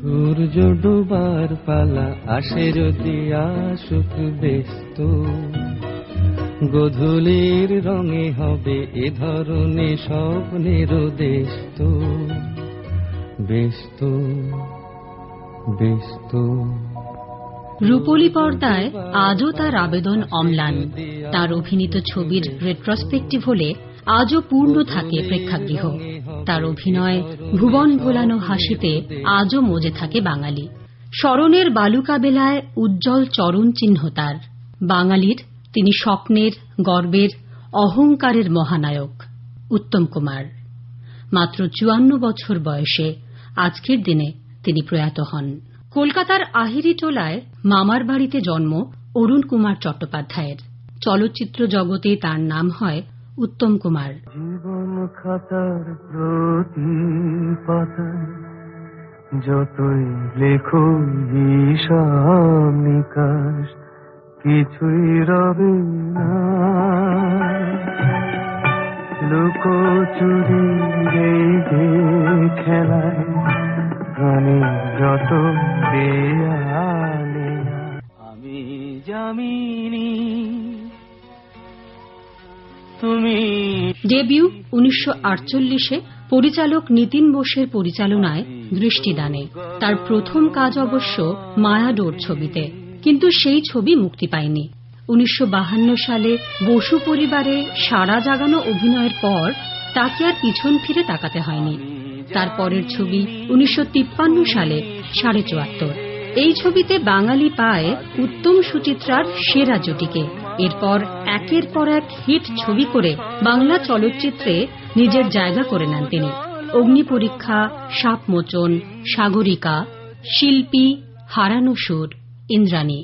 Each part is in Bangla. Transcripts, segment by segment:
সূর্য ডুবার পালা আসে যদি আসুক ব্যস্ত। গধূলির রঙে হবে এ ধরনের স্বপ্নের দেশ তো। ব্যস্ত ব্যস্ত। রূপলী পর্দায় আজও তার আবেদন অম্লান। তার অভিনীত ছবির রেট্রসপেক্টিভ হলে আজও পূর্ণ থাকে প্রেক্ষাগৃহ। তার অভিনয় ভুবন ভোলানো হাসিতে আজও মজে থাকে বাঙালি। স্মরণের বালুকা বেলায় উজ্জ্বল চরণ চিহ্ন তার। বাঙালির, তিনি স্বপ্নের, গর্বের, অহংকারের মহানায়ক, উত্তম কুমার। মাত্র চুয়ান্ন বছর বয়সে আজকের দিনে তিনি প্রয়াত হন। কলকাতার আহিরি টোলায় মামার বাড়িতে জন্ম অরুণ কুমার চট্টোপাধ্যায়ের। চলচ্চিত্র জগতে তার নাম হয় উত্তম কুমার। জীবন খাতার প্রতি পাতায় যতই লেখো নিকাশ কিছুই রবে না। লুকোচুরি রেগে খেলায় যত দেয়ালে আমি জামিনী তুমি। ডেবিউ উনিশশো পরিচালক নিতিন বোসের পরিচালনায় দৃষ্টিদানে। তার প্রথম কাজ অবশ্য মায়াডোর ছবিতে, কিন্তু সেই ছবি মুক্তি পায়নি। উনিশশো সালে বসু পরিবারে সারা জাগানো অভিনয়ের পর তাকে আর পিছন ফিরে তাকাতে হয়নি। তার পরের ছবি উনিশশো তিপ্পান্ন সালে সাড়ে চুয়াত্তর। এই ছবিতে বাঙালি পায় উত্তম সুচিত্রার সেরা জুটিকে। এরপর একের পর এক হিট ছবি করে বাংলা চলচ্চিত্রে নিজের জায়গা করে নেন তিনি। অগ্নি পরীক্ষা সাপমোচন সাগরিকা, শিল্পী, হারানো সুর, ইন্দ্রাণী।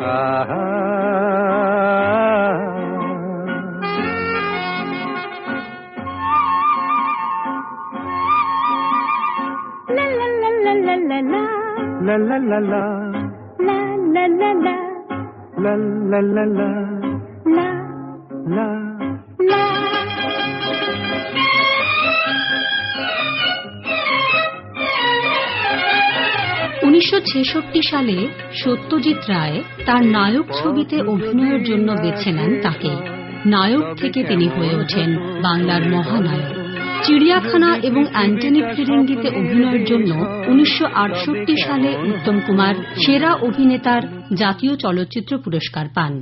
আহা লা লা লা লা লা লা লা লা উনিশশো সালে সত্যজিৎ রায় তার নায়ক ছবিতে অভিনয়ের জন্য বেছে নেন তাকে। নায়ক থেকে তিনি হয়ে ওঠেন বাংলার মহানায়ক। চিড়িয়াখানা এবং অ্যান্টনি ফিরিঙ্গিতে অভিনয়ের জন্য উনিশশো আটষট্টি সালে উত্তম কুমার সেরা অভিনেতার জাতীয় চলচ্চিত্র পুরস্কার পান।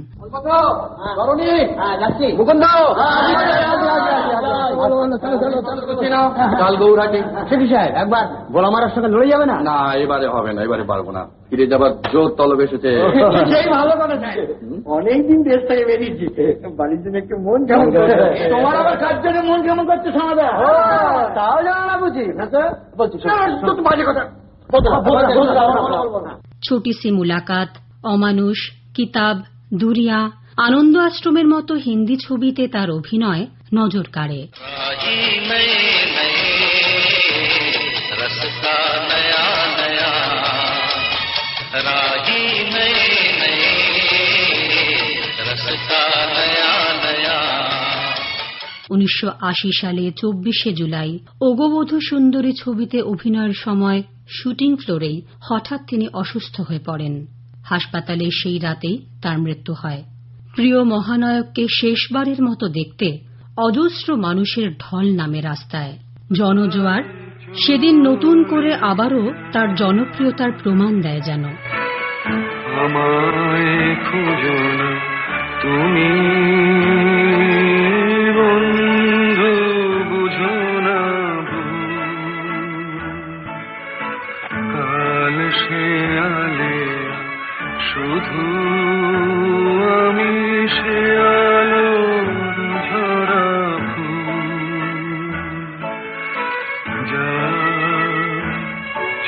কাল গৌরাটি সেটি সাহেব একবার গোলা মারার সঙ্গে লড়ে যাবে না? না এবারে হবে না এবারে পারব না। ফিরে যাবার জোর তলব এসেছে। ভালো কথা অনেকদিন দেশ থেকে বেরিয়েছি। বাড়ির জন্য একটু মন কেমন তোমার কার জন্য মন কেমন করছে সমাদা তাও জানা না বুঝি। না তো বলছি বাজে কথা। ছোটি সি মুলাকাত অমানুষ কিতাব দুরিয়া আনন্দ আশ্রমের মতো হিন্দি ছবিতে তার অভিনয় নজর কাড়ে। राजी উনিশশো আশি সালে চব্বিশে জুলাই ওগবধূ সুন্দরী ছবিতে অভিনয়ের সময় শুটিং ফ্লোরেই হঠাৎ তিনি অসুস্থ হয়ে পড়েন। হাসপাতালে সেই রাতেই তার মৃত্যু হয়। প্রিয় মহানায়ককে শেষবারের মতো দেখতে অজস্র মানুষের ঢল নামে রাস্তায়। জনজোয়ার সেদিন নতুন করে আবারও তার জনপ্রিয়তার প্রমাণ দেয় যেন। তুমি।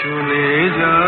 চলে যা